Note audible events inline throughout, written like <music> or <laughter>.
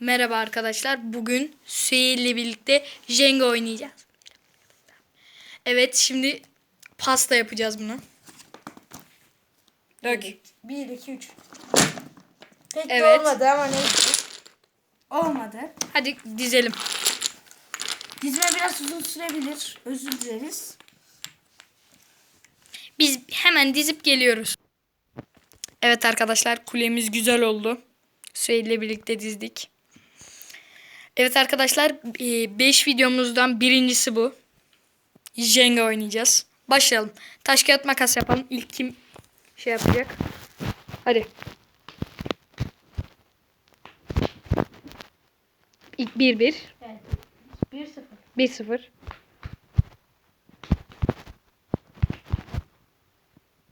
Merhaba arkadaşlar. Bugün Süheyl ile birlikte Jenga oynayacağız. Evet şimdi pasta yapacağız bunu. Dök. 1, 2, 3. Pek Evet. de olmadı ama neyse. Olmadı. Hadi dizelim. Dizme biraz uzun sürebilir. Özür dileriz. Biz hemen dizip geliyoruz. Evet arkadaşlar kulemiz güzel oldu. Süheyl ile birlikte dizdik. Evet arkadaşlar 5 videomuzdan birincisi bu. Jenga oynayacağız. Başlayalım. Taş kağıt makas yapalım. İlk kim şey yapacak? Hadi. İlk 1-1. Evet. 1, 0. 1-0.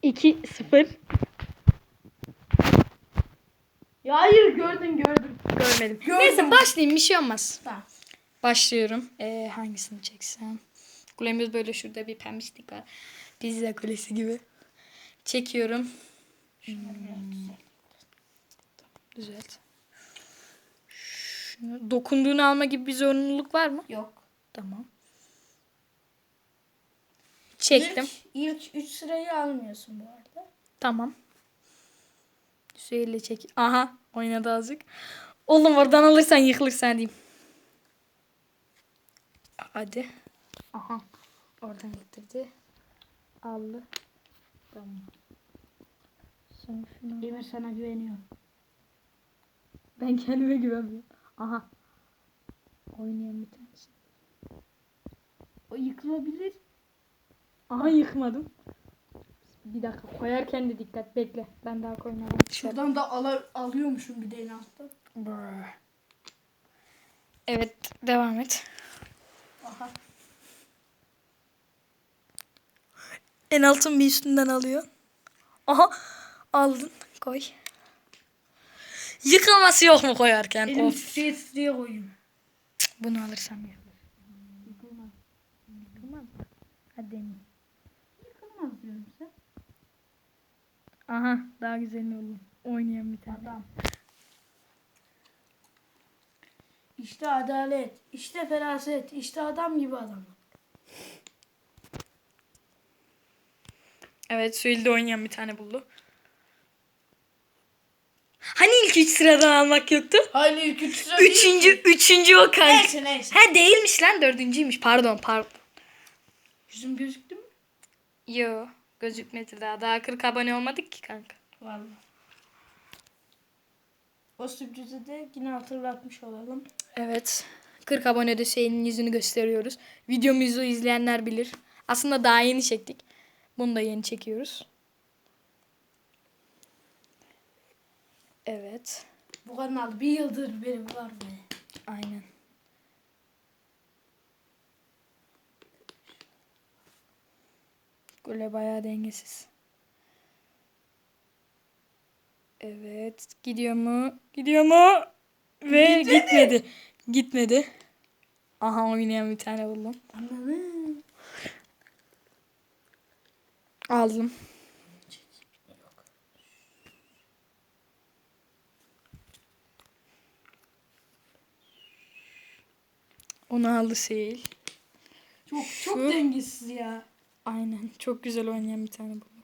2-0. Ya hayır gördüm gördüm. Görmedim. Gördüm. Neyse başlayayım bir şey olmaz. Tamam. Başlıyorum. Ee, hangisini çeksem? Kulemiz böyle şurada bir pembişlik var. Pizza kulesi gibi. Çekiyorum. Hmm. Düzelt. Şunu, dokunduğunu alma gibi bir zorunluluk var mı? Yok. Tamam. Çektim. İlk, ilk 3 sırayı almıyorsun bu arada. Tamam. Süheyl'le çek. Aha oynadı azıcık. Oğlum oradan alırsan yıkılırsan diyeyim. Hadi. Aha. Oradan getirdi. Aldı. Tamam. Sen şunu. Emir sana güveniyorum. Ben kendime güvenmiyorum. Aha. Oynayan bir tanesi. O yıkılabilir. Aha yıkmadım. Bir dakika koyarken de dikkat bekle. Ben daha koymadım. Şuradan da al alıyormuşum bir de en altta. Brr. Evet devam et. Aha. En altın bir üstünden alıyor. Aha aldın koy. Yıkılması yok mu koyarken? Elim Of. titriye titriye koyayım. Bunu alırsam yıkılır. Yıkılmaz. Yıkılmaz? Hadi deneyim. Yıkılmaz diyorum sen. Aha daha güzelini buldum. Oynayan bir tane. Adam. İşte adalet, işte feraset, işte adam gibi adam. Evet Suil'de oynayan bir tane buldu. Hani ilk üç sıradan almak yoktu? Hayır ilk üç sıra Üçüncü, üçüncü o kanka. Neyse neyse. Ha değilmiş lan dördüncüymüş. Pardon pardon. Yüzüm gözüktü mü? Yo gözükmedi daha. Daha 40 abone olmadık ki kanka. Vallahi. O sürprizi de yine hatırlatmış olalım. Evet. 40 abonede Hüseyin'in yüzünü gösteriyoruz. Videomuzu izleyenler bilir. Aslında daha yeni çektik. Bunu da yeni çekiyoruz. Evet. Bu kanal bir yıldır benim var be. Aynen. Gole bayağı dengesiz. Evet. Gidiyor mu? Gidiyor mu? Ve gitmedi. Gitmedi. Aha oynayan bir tane buldum. Anladın. Aldım. Onu aldı Seyil. Çok çok Şu- dengesiz ya. Aynen. Çok güzel oynayan bir tane buldum.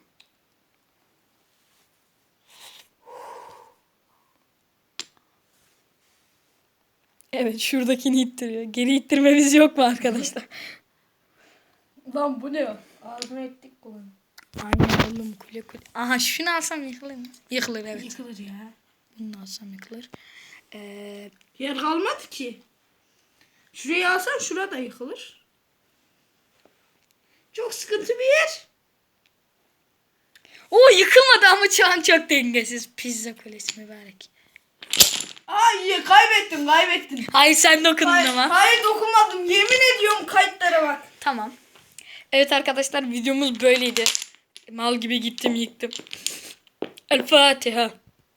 Evet şuradakini ittiriyor. Geri ittirmemiz yok mu arkadaşlar? <laughs> Lan bu ne? Ağzına ettik kulağını. Aynen oğlum kule kule. Aha şunu alsam yıkılır mı? Yıkılır evet. Yıkılır ya. Bunu da alsam yıkılır. Ee, Yer kalmadı ki. Şurayı alsan şura da yıkılır. Çok sıkıntı bir yer. o yıkılmadı ama şu an çok dengesiz. Pizza kulesi mübarek. Ay kaybettim kaybettim. Hayır sen dokundun Hayır, ama. hayır dokunmadım. Yemin ediyorum kayıtlara bak. Tamam. Evet arkadaşlar videomuz böyleydi. Mal gibi gittim yıktım. El Fatiha.